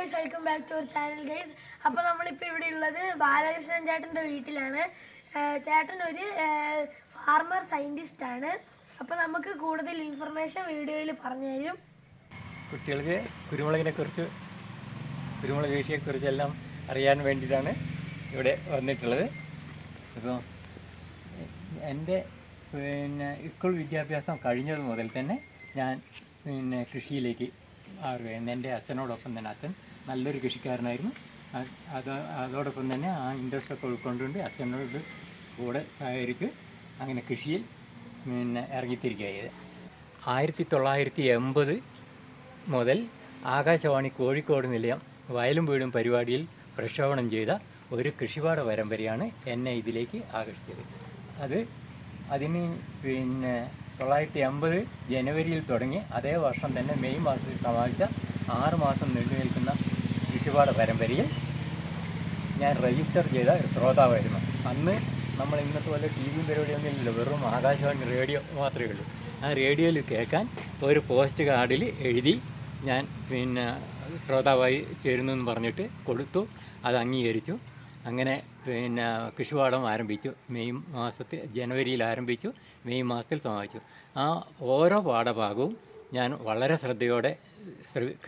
Guys welcome back to our channel guys അപ്പോൾ നമ്മളിപ്പോൾ ഇവിടെ ഉള്ളത് ബാലകൃഷ്ണൻ ചേട്ടന്റെ വീട്ടിലാണ്. ചേട്ടൻ ഒരു ഫാർമർ സയന്റിസ്റ്റ് ആണ്. അപ്പോൾ നമുക്ക് കൂടുതൽ ഇൻഫർമേഷൻ വീഡിയോയിൽ പറഞ്ഞു തരും. കുട്ടികൾക്ക് കുരുമുളകിനെ കുറിച്ച് കുരുമുളക് കൃഷിയെക്കുറിച്ചെല്ലാം അറിയാൻ വേണ്ടിയിട്ടാണ് ഇവിടെ വന്നിട്ടുള്ളത്. അപ്പോൾ എന്റെ പിന്നെ സ്കൂൾ വിദ്യാഭ്യാസം കഴിഞ്ഞത് മുതൽ തന്നെ ഞാൻ പിന്നെ കൃഷിയിലേക്ക് എന്റെ അച്ഛനോടൊപ്പം തന്നെ അച്ഛൻ നല്ലൊരു കൃഷിക്കാരനായിരുന്നു. അത് അതോടൊപ്പം തന്നെ ആ ഇൻട്രസ്റ്റ് ഒക്കെ ഉൾക്കൊണ്ടുകൊണ്ട് അച്ഛനോട് കൂടെ സഹകരിച്ച് അങ്ങനെ കൃഷിയിൽ പിന്നെ ഇറങ്ങിത്തിരിക്കുകയായത് ആയിരത്തി തൊള്ളായിരത്തി എൺപത് മുതൽ ആകാശവാണി കോഴിക്കോട് നിലയം വയലും വീടും പരിപാടിയിൽ പ്രക്ഷേപണം ചെയ്ത ഒരു കൃഷിപാഠ പരമ്പരയാണ് എന്നെ ഇതിലേക്ക് ആകർഷിച്ചത്. അത് അതിന് പിന്നെ തൊള്ളായിരത്തി എൺപത് ജനുവരിയിൽ തുടങ്ങി അതേ വർഷം തന്നെ മെയ് മാസത്തിൽ സമാപിച്ച ആറ് മാസം നീണ്ടു നിൽക്കുന്ന കൃഷിപാഠ പരമ്പരയിൽ ഞാൻ രജിസ്റ്റർ ചെയ്ത ശ്രോതാവായിരുന്നു. അന്ന് നമ്മൾ ഇന്നത്തെ പോലെ ടി വിയും പരിപാടിയൊന്നും ഇല്ലല്ലോ. വെറും ആകാശവാണി റേഡിയോ മാത്രമേ ഉള്ളൂ. ആ റേഡിയോയിൽ കേൾക്കാൻ ഒരു പോസ്റ്റ് കാർഡിൽ എഴുതി ഞാൻ പിന്നെ ശ്രോതാവായി ചേരുന്നു എന്ന് പറഞ്ഞിട്ട് കൊടുത്തു. അത് അംഗീകരിച്ചു. അങ്ങനെ പിന്നെ കൃഷിപാഠം ആരംഭിച്ചു. മെയ് മാസത്തിൽ ജനുവരിയിൽ ആരംഭിച്ചു. മെയ് മാസത്തിൽ സമാപിച്ചു. ആ ഓരോ പാഠഭാഗവും ഞാൻ വളരെ ശ്രദ്ധയോടെ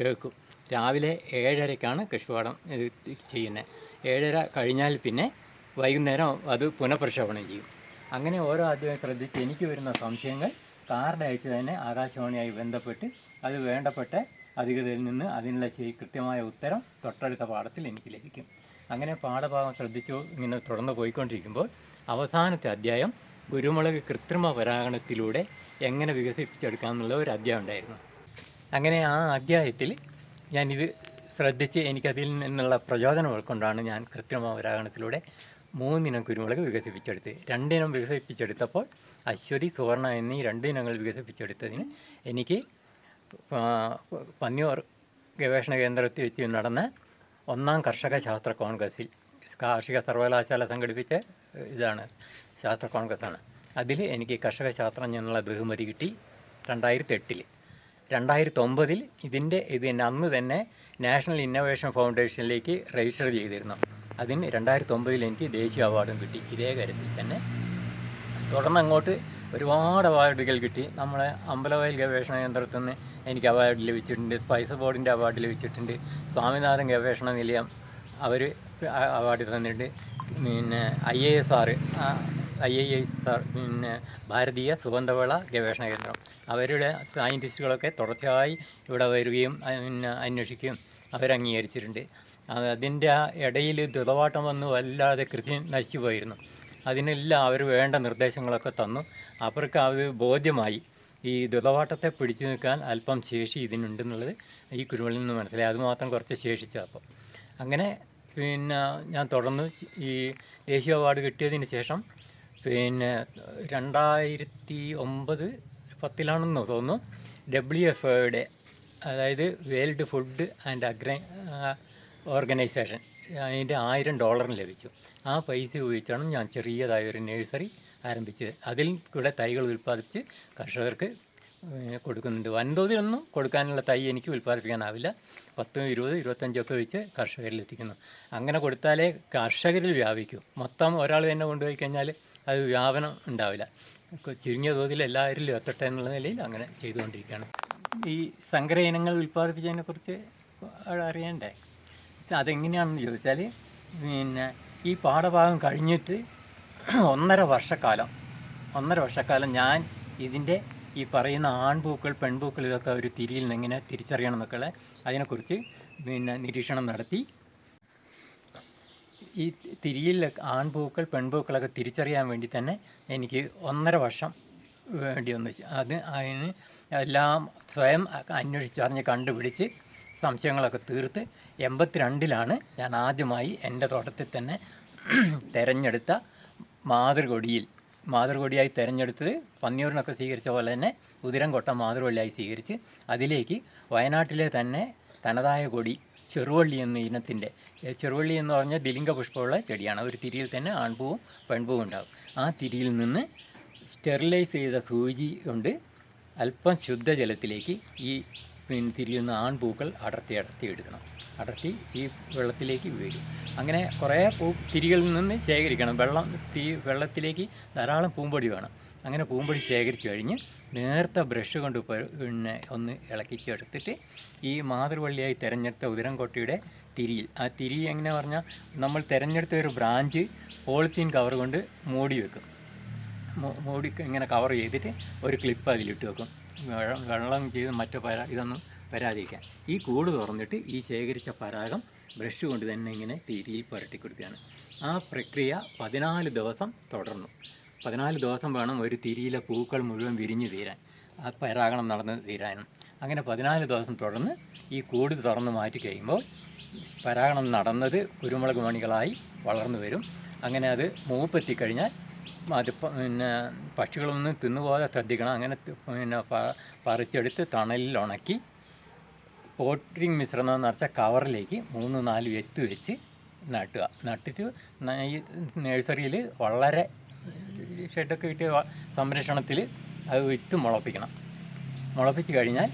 കേൾക്കും. രാവിലെ ഏഴരയ്ക്കാണ് കൃഷിപാഠം ഇത് ചെയ്യുന്നത്. ഏഴര കഴിഞ്ഞാൽ പിന്നെ വൈകുന്നേരം അത് പുനഃപ്രക്ഷേപണം ചെയ്യും. അങ്ങനെ ഓരോ ആദ്യം ശ്രദ്ധിച്ച് എനിക്ക് വരുന്ന സംശയങ്ങൾ കാർഡ് അയച്ച് തന്നെ ആകാശവാണിയായി ബന്ധപ്പെട്ട് അത് വേണ്ടപ്പെട്ട അധികൃതരിൽ നിന്ന് അതിനുള്ള ശരി കൃത്യമായ ഉത്തരം തൊട്ടടുത്ത പാഠത്തിൽ എനിക്ക് ലഭിക്കും. അങ്ങനെ പാഠഭാഗം ശ്രദ്ധിച്ചു ഇങ്ങനെ തുടർന്ന് പോയിക്കൊണ്ടിരിക്കുമ്പോൾ അവസാനത്തെ അധ്യായം കുരുമുളക് കൃത്രിമ പരാഗണത്തിലൂടെ എങ്ങനെ വികസിപ്പിച്ചെടുക്കാമെന്നുള്ള ഒരു അധ്യായം ഉണ്ടായിരുന്നു. അങ്ങനെ ആ അധ്യായത്തിൽ ഞാനിത് ശ്രദ്ധിച്ച് എനിക്കതിൽ നിന്നുള്ള പ്രചോദനം ഉൾക്കൊണ്ടാണ് ഞാൻ കൃത്രിമ പരാഗണത്തിലൂടെ മൂന്നിനം കുരുമുളക് വികസിപ്പിച്ചെടുത്ത് രണ്ടിനം വികസിപ്പിച്ചെടുത്തപ്പോൾ അശ്വതി സുവർണ എന്നീ രണ്ട് ഇനങ്ങൾ വികസിപ്പിച്ചെടുത്തതിന് എനിക്ക് പന്നിയൂർ ഗവേഷണ കേന്ദ്രത്തിൽ വെച്ച് നടന്ന ഒന്നാം കർഷക ശാസ്ത്ര കോൺഗ്രസ്സിൽ കാർഷിക സർവകലാശാല സംഘടിപ്പിച്ച ഇതാണ് ശാസ്ത്ര കോൺഗ്രസ്സാണ്. അതിൽ എനിക്ക് കർഷക ശാസ്ത്രജ്ഞനുള്ള ബഹുമതി കിട്ടി രണ്ടായിരത്തി എട്ടിൽ രണ്ടായിരത്തി ഒമ്പതിൽ ഇതിന്റെ ഇത് അന്ന് തന്നെ നാഷണൽ ഇന്നോവേഷൻ ഫൗണ്ടേഷനിലേക്ക് രജിസ്റ്റർ ചെയ്തിരുന്നു. അതിന് രണ്ടായിരത്തി ഒമ്പതിൽ എനിക്ക് ദേശീയ അവാർഡും കിട്ടി. ഇതേ കാര്യത്തിൽ തന്നെ. തുടർന്ന് അങ്ങോട്ട് ഒരുപാട് അവാർഡുകൾ കിട്ടി. നമ്മളെ അമ്പലവയൽ ഗവേഷണ കേന്ദ്രത്തിൽ നിന്ന് എനിക്ക് അവാർഡ് ലഭിച്ചിട്ടുണ്ട്. സ്പൈസ് ബോർഡിന്റെ അവാർഡ് ലഭിച്ചിട്ടുണ്ട്. സ്വാമിനാഥൻ ഗവേഷണ നിലയം അവർ അവാർഡ് തന്നിട്ടുണ്ട്. പിന്നെ I A S R I I S പിന്നെ ഭാരതീയ സുഗന്ധവിള ഗവേഷണ കേന്ദ്രം. അവരുടെ സയന്റിസ്റ്റുകളൊക്കെ തുടർച്ചയായി ഇവിടെ വരികയും പിന്നെ അന്വേഷിക്കുകയും അവരംഗീകരിച്ചിട്ടുണ്ട്. അതിന്റെ ഇടയിൽ ദുതവാട്ടം വന്ന് വല്ലാതെ കൃഷി നശിച്ചു പോയിരുന്നു. അതിനെല്ലാം അവർ വേണ്ട നിർദ്ദേശങ്ങളൊക്കെ തന്നു. അവർക്ക് അത് ബോധ്യമായി. ഈ ദുതവാട്ടത്തെ പിടിച്ചു നിൽക്കാൻ അല്പം ശേഷി ഇതിനുണ്ടെന്നുള്ളത് ഈ കുരുമുളിൽ നിന്ന് മനസ്സിലായി. അതുമാത്രം കുറച്ച് ശേഷിച്ചപ്പോൾ അങ്ങനെ പിന്നെ ഞാൻ തുടർന്ന് ഈ ദേശീയ അവാർഡ് കിട്ടിയതിന് ശേഷം പിന്നെ രണ്ടായിരത്തി ഒമ്പത് പത്തിലാണെന്ന് തോന്നുന്നു. ഡബ്ല്യു എഫ് ഒയുടെ അതായത് world food and agri organization അതിന്റെ ആയിരം ഡോളറിന് ലഭിച്ചു. ആ പൈസ ഉപയോഗിച്ചാണ് ഞാൻ ചെറിയതായ ഒരു നഴ്സറി ആരംഭിച്ചത്. അതിൽ കൂടെ തൈകൾ ഉൽപ്പാദിപ്പിച്ച് കർഷകർക്ക് കൊടുക്കുന്നുണ്ട്. വൻതോതിലൊന്നും കൊടുക്കാനുള്ള തൈ എനിക്ക് ഉൽപ്പാദിപ്പിക്കാനാവില്ല പത്തും ഇരുപത് ഇരുപത്തഞ്ചൊക്കെ വെച്ച് കർഷകരിൽ എത്തിക്കുന്നു അങ്ങനെ കൊടുത്താലേ കർഷകരിൽ വ്യാപിക്കൂ. മൊത്തം ഒരാൾ തന്നെ കൊണ്ടുപോയി കഴിഞ്ഞാൽ അത് വ്യാപനം ഉണ്ടാവില്ല. ചുരുങ്ങിയ തോതിൽ എല്ലാവരിലും എത്തട്ടെ എന്നുള്ള നിലയിൽ അങ്ങനെ ചെയ്തുകൊണ്ടിരിക്കുകയാണ്. ഈ സങ്കര ഇനങ്ങൾ ഉൽപ്പാദിപ്പിച്ചതിനെക്കുറിച്ച് അറിയണ്ടേ? അതെങ്ങനെയാണെന്ന് ചോദിച്ചാൽ പിന്നെ ഈ പാഠഭാഗം കഴിഞ്ഞിട്ട് ഒന്നര വർഷക്കാലം ഒന്നര വർഷക്കാലം ഞാൻ ഇതിന്റെ ഈ പറയുന്ന ആൺപൂക്കൾ പെൺപൂക്കൾ ഇതൊക്കെ ഒരു തിരിയിൽ നിന്ന് എങ്ങനെ തിരിച്ചറിയണം എന്നൊക്കെയുള്ള അതിനെക്കുറിച്ച് പിന്നെ നിരീക്ഷണം നടത്തി. ഈ തിരിയിൽ ആൺപൂക്കൾ പെൺപൂക്കളൊക്കെ തിരിച്ചറിയാൻ വേണ്ടി തന്നെ എനിക്ക് ഒന്നര വർഷം വേണ്ടി വന്നു. അത് അതിന് എല്ലാം സ്വയം അന്വേഷിച്ചറിഞ്ഞ് കണ്ടുപിടിച്ച് സംശയങ്ങളൊക്കെ തീർത്ത് എൺപത്തിരണ്ടിലാണ് ഞാൻ ആദ്യമായി എന്റെ തോട്ടത്തിൽ തന്നെ തിരഞ്ഞെടുത്ത മാതൃകൊടിയിൽ മാതൃകൊടിയായി തിരഞ്ഞെടുത്തത് പന്നിയൂരിനൊക്കെ സ്വീകരിച്ച പോലെ തന്നെ ഉതിരംകൊട്ട മാതൃകൊടിയായി സ്വീകരിച്ച് അതിലേക്ക് വയനാട്ടിലെ തന്നെ തനതായ കൊടി ചെറുവള്ളി എന്ന ഇനത്തിന്റെ ചെറുവള്ളി എന്ന് പറഞ്ഞാൽ ദിലിംഗ പുഷ്പമുള്ള ചെടിയാണ്. ഒരു തിരിയിൽ തന്നെ ആൺപൂവും പെൺപൂവും ഉണ്ടാകും ആ തിരിയിൽ നിന്ന് സ്റ്റെറിലൈസ് ചെയ്ത സൂചി കൊണ്ട് അല്പം ശുദ്ധജലത്തിലേക്ക് ഈ തിരിയുന്ന ആൺപൂക്കൾ അടർത്തി അടർത്തി എടുക്കണം. അടർത്തി ഈ വെള്ളത്തിലേക്ക് വീഴും. അങ്ങനെ കുറേ പൂ തിരികളിൽ നിന്ന് ശേഖരിക്കണം. വെള്ളം തീ വെള്ളത്തിലേക്ക് ധാരാളം പൂമ്പൊടി വേണം. അങ്ങനെ പൂമ്പൊടി ശേഖരിച്ച് കഴിഞ്ഞ് നേർത്ത ബ്രഷ് കൊണ്ട് പിന്നെ ഒന്ന് ഇളക്കിച്ചെടുത്തിട്ട് ഈ മാതൃവള്ളിയായി തിരഞ്ഞെടുത്ത ഉദരംകൊട്ടയുടെ തിരിയിൽ. ആ തിരി എങ്ങനെ പറഞ്ഞാൽ നമ്മൾ തിരഞ്ഞെടുത്ത ഒരു ബ്രാഞ്ച് പോളിത്തീൻ കവർ കൊണ്ട് മൂടി വെക്കും. മൂടി ഇങ്ങനെ കവർ ചെയ്തിട്ട് ഒരു ക്ലിപ്പ് അതിലിട്ട് വെക്കും. വെള്ളം ചെയ്ത് മറ്റു പര ഇതൊന്നും വരാതിരിക്കാൻ ഈ കൂട് തുറന്നിട്ട് ഈ ശേഖരിച്ച പരാഗം ബ്രഷ് കൊണ്ട് തന്നെ ഇങ്ങനെ തീരിയിൽ പുരട്ടി കൊടുക്കുകയാണ്. ആ പ്രക്രിയ പതിനാല് ദിവസം തുടർന്നു. പതിനാല് ദിവസം വേണം ഒരു തിരിയിലെ പൂക്കൾ മുഴുവൻ വിരിഞ്ഞു തീരാൻ. ആ പരാഗണം നടന്ന് തീരാനും. അങ്ങനെ പതിനാല് ദിവസം തുടർന്ന് ഈ കൂട് തുറന്ന് മാറ്റി കഴിയുമ്പോൾ പരാഗണം നടന്നത് കുരുമുളക് മണികളായി വളർന്നു വരും. അങ്ങനെ അത് മൂപ്പെത്തിക്കഴിഞ്ഞാൽ അത് പിന്നെ പക്ഷികളൊന്നും തിന്നുപോകാതെ ശ്രദ്ധിക്കണം. അങ്ങനെ പിന്നെ പറിച്ചെടുത്ത് തണലിൽ ഉണക്കി പോട്ടിങ് മിശ്രണം എന്ന് വെച്ചാൽ കവറിലേക്ക് മൂന്ന് നാല് വെത്ത് വെച്ച് നട്ടുക. നട്ടിട്ട് ഈ നഴ്സറിയിൽ വളരെ ഷെഡൊക്കെ ഇട്ട് സംരക്ഷണത്തിൽ അത് വിത്ത് മുളപ്പിക്കണം. മുളപ്പിച്ച് കഴിഞ്ഞാൽ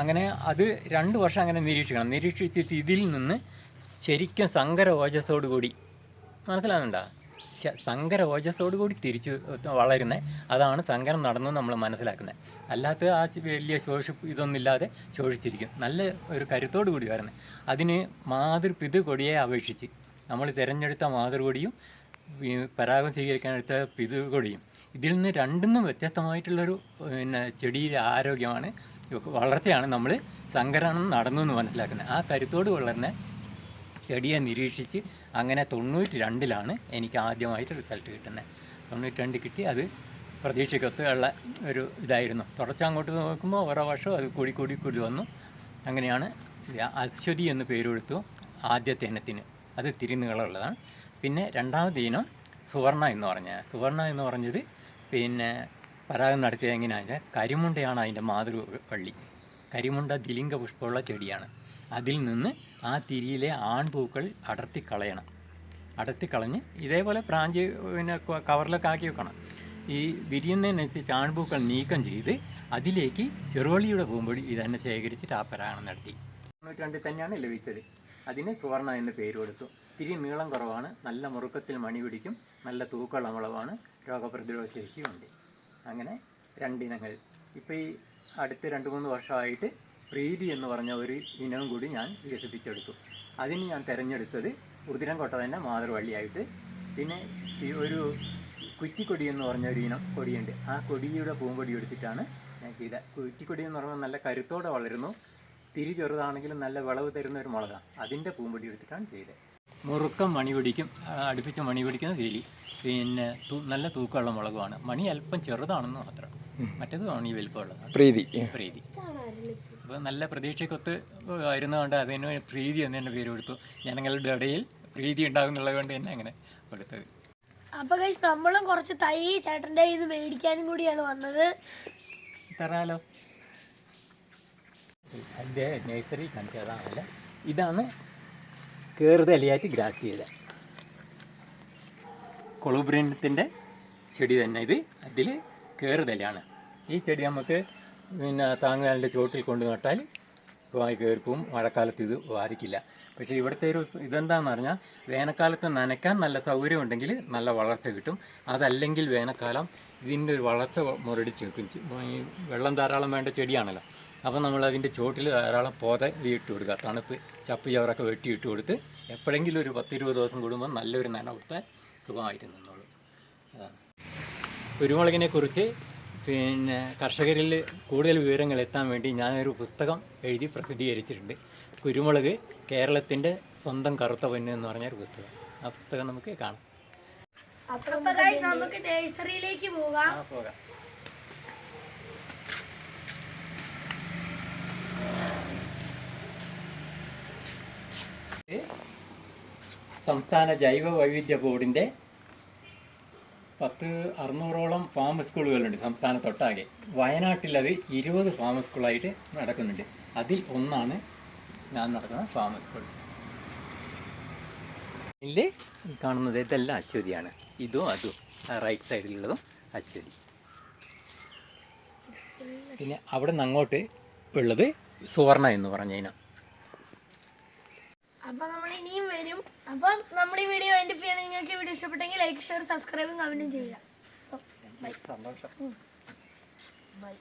അങ്ങനെ അത് രണ്ട് വർഷം അങ്ങനെ നിരീക്ഷിക്കണം. നിരീക്ഷിച്ചിട്ട് ഇതിൽ നിന്ന് ശരിക്കും സങ്കര ഓജസ്സോട് കൂടി മനസ്സിലാകുന്നുണ്ടോ സങ്കര ഓജസ്സോട് കൂടി തിരിച്ചു വളരുന്നത് അതാണ് സങ്കരം നടന്നു നമ്മൾ മനസ്സിലാക്കുന്നത് അല്ലാത്ത ആ വലിയ ശോഷി ഇതൊന്നുമില്ലാതെ ശോഷിച്ചിരിക്കും. നല്ല ഒരു കരുത്തോടു കൂടി വരുന്നത് അതിന് മാതൃ പിത് കൊടിയെ അപേക്ഷിച്ച് നമ്മൾ തിരഞ്ഞെടുത്ത മാതൃകൊടിയും പരാഗം സ്വീകരിക്കാനെടുത്ത പിതു കൊടിയും ഇതിൽ നിന്ന് രണ്ടിന്നും വ്യത്യസ്തമായിട്ടുള്ളൊരു പിന്നെ ചെടിയിലെ ആരോഗ്യമാണ് വളർച്ചയാണ് നമ്മൾ സങ്കരണം നടന്നു എന്ന് മനസ്സിലാക്കുന്നത് ആ കരുത്തോട് വളർന്ന ചെടിയെ നിരീക്ഷിച്ച് അങ്ങനെ തൊണ്ണൂറ്റി രണ്ടിലാണ് എനിക്ക് ആദ്യമായിട്ട് റിസൾട്ട് കിട്ടുന്നത്. തൊണ്ണൂറ്റി രണ്ട് കിട്ടി അത് പ്രതീക്ഷയ്ക്കൊത്ത് ഉള്ള ഒരു ഇതായിരുന്നു. തുടർച്ച അങ്ങോട്ട് നോക്കുമ്പോൾ ഓരോ വർഷവും അത് കൂടി കൂടി കൂടി വന്നു. അങ്ങനെയാണ് അശ്വതി എന്ന് പേര് കൊടുത്തു ആദ്യത്തെ ഇനത്തിന് അത് തിരുനീളമുള്ളതാണ് പിന്നെ രണ്ടാമത്തെ ഇനം സുവർണ എന്ന് പറഞ്ഞ. സുവർണ എന്ന് പറഞ്ഞത് പിന്നെ പരാഗം നടത്തിയത് എങ്ങനെയാണ് കരിമുണ്ടയാണ് അതിന്റെ മാതൃവള്ളി കരിമുണ്ട ദിലിംഗ പുഷ്പമുള്ള ചെടിയാണ്. അതിൽ നിന്ന് ആ തിരിയിലെ ആൺപൂക്കൾ അടർത്തി കളഞ്ഞ് ഇതേപോലെ ബ്രാഞ്ച് പിന്നെ കവറിലൊക്കെ ആക്കി വെക്കണം. ഈ വിരിയുന്നതിനനുസരിച്ച് ആൺപൂക്കൾ നീക്കം ചെയ്ത് അതിലേക്ക് ചെറുവള്ളിയുടെ പൂമ്പൊടി ഇതന്നെ ആ പരാഗണം നടത്തി. തൊണ്ണൂറ്റി തന്നെയാണ് ലഭിച്ചത്. അതിന് സുവർണ എന്ന് പേര് കൊടുത്തു. തിരി നീളം കുറവാണ്. നല്ല മുറുക്കത്തിൽ മണി പിടിക്കും. നല്ല തൂക്കമുള്ള മുളവാണ്. രോഗപ്രതിരോധ ശേഷിയുണ്ട്. അങ്ങനെ രണ്ടിനങ്ങൾ. ഇപ്പോൾ ഈ അടുത്ത് രണ്ട് മൂന്ന് വർഷമായിട്ട് പ്രീതി എന്ന് പറഞ്ഞ ഒരു ഇനവും കൂടി ഞാൻ വികസിപ്പിച്ചെടുത്തു. അതിന് ഞാൻ തിരഞ്ഞെടുത്തത് ഉതിരം കൊട്ട തന്നെ മാതൃവള്ളിയായിട്ട്. പിന്നെ ഒരു കുറ്റിക്കൊടി എന്ന് പറഞ്ഞ ഒരു ഇനം കൊടിയുണ്ട്. ആ കൊടിയുടെ പൂമ്പൊടി എടുത്തിട്ടാണ് ഞാൻ ചെയ്തത് കുറ്റിക്കൊടി എന്ന് പറഞ്ഞാൽ നല്ല കരുത്തോടെ വളരുന്നു. തിരി ചെറുതാണെങ്കിലും നല്ല വിളവ് തരുന്ന ഒരു മുളകാണ് അതിന്റെ പൂമ്പൊടി എടുത്തിട്ടാണ് ചെയ്തത്. മുറുക്കം മണി പിടിക്കും അടുപ്പിച്ച മണി പിടിക്കുന്ന തീരി പിന്നെ നല്ല തൂക്കമുള്ള മുളകുമാണ്. മണി അല്പം ചെറുതാണെന്ന് മാത്രം. മറ്റേത് മണി വലിപ്പമുള്ളതാണ് പ്രീതി. പ്രീതി. അപ്പോൾ നല്ല പ്രതീക്ഷയ്ക്കൊത്ത് വരുന്നതുകൊണ്ട് അതിന് പ്രീതി എന്ന് തന്നെ പേര് കൊടുത്തു. ജനങ്ങളുടെ ഇടയിൽ പ്രീതി ഉണ്ടാകുന്നുള്ളത് കൊണ്ട് തന്നെ അങ്ങനെ കൊടുത്തത്. അപ്പൊ കഴിച്ച് നമ്മളും കുറച്ച് തൈ ചേട്ടന്റെ ഇത് മേടിക്കാനും കൂടിയാണ് വന്നത്. തരാലോ. അതിന്റെ നേഴ്സറി കാണിച്ചതാണല്ല ഇതാണ് കയറുതലയായിട്ട് ഗ്രാഫ്റ്റ് ചെയ്ത കൊളുബ്രിനത്തിന്റെ ചെടി തന്നെ ഇത്. അതിൽ കയറുതലയാണ് ഈ ചെടി നമുക്ക് പിന്നെ താങ്ങുകാലിന്റെ ചുവട്ടിൽ കൊണ്ട് നട്ടാൽ വായി കയറിപ്പോവും മഴക്കാലത്ത് ഇത് ബാധിക്കില്ല പക്ഷേ ഇവിടുത്തെ ഒരു ഇതെന്താണെന്ന് പറഞ്ഞാൽ വേനൽക്കാലത്ത് നനയ്ക്കാൻ നല്ല സൗകര്യം ഉണ്ടെങ്കിൽ നല്ല വളർച്ച കിട്ടും. അതല്ലെങ്കിൽ വേനൽക്കാലം ഇതിന്റെ ഒരു വളർച്ച മുരടിച്ച് ചെ- ഈ വെള്ളം ധാരാളം വേണ്ട ചെടിയാണല്ലോ. അപ്പോൾ നമ്മൾ അതിന്റെ ചോട്ടിൽ ധാരാളം പോത ഇട്ട് കൊടുക്കുക. തണുപ്പ് ചപ്പ് ചവറൊക്കെ വെട്ടി ഇട്ട് കൊടുത്ത് എപ്പോഴെങ്കിലും ഒരു പത്തിരുപത് ദിവസം കൂടുമ്പോൾ നല്ലൊരു നന കൊടുത്താൽ സുഖമായിട്ട് നിന്നോളൂ. കുരുമുളകിനെ കുറിച്ച് പിന്നെ കർഷകരിൽ കൂടുതൽ വിവരങ്ങൾ എത്താൻ വേണ്ടി ഞാനൊരു പുസ്തകം എഴുതി പ്രസിദ്ധീകരിച്ചിട്ടുണ്ട്. കുരുമുളക് കേരളത്തിന്റെ സ്വന്തം കറുത്ത പൊന്ന് എന്ന് പറഞ്ഞ ഒരു പുസ്തകം. ആ പുസ്തകം നമുക്ക് കാണാം. നമുക്ക് നഴ്സറിയിലേക്ക് പോകാം. ആ പോകാം. സംസ്ഥാന ജൈവ വൈവിധ്യ ബോർഡിന്റെ പത്ത് അറുന്നൂറോളം ഫാം സ്കൂളുകളുണ്ട് സംസ്ഥാനത്തൊട്ടാകെ. വയനാട്ടിലത് ഇരുപത് ഫാം സ്കൂളായിട്ട് നടക്കുന്നുണ്ട്. അതിൽ ഒന്നാണ് ഞാൻ നടക്കുന്ന ഫാം സ്കൂൾ ഇതിൽ കാണുന്നത് ഇതെല്ലാം അശ്വതിയാണ്. ഇതും അതും. റൈറ്റ് സൈഡിലുള്ളതും അശ്വതി. പിന്നെ അവിടെ നിന്ന് അങ്ങോട്ട് ഉള്ളത് സുവർണ എന്ന് പറഞ്ഞു ഇനം. അപ്പൊ നമ്മൾ ഇനിയും വരും. അപ്പം നമ്മൾ ഈ വീഡിയോ എന്റെ ചെയ്യാൻ നിങ്ങൾക്ക് വീഡിയോ ഇഷ്ടപ്പെട്ടെങ്കിൽ ലൈക്ക് ഷെയർ സബ്സ്ക്രൈബും കമന്റും ചെയ്യുക. സന്തോഷം. ബൈ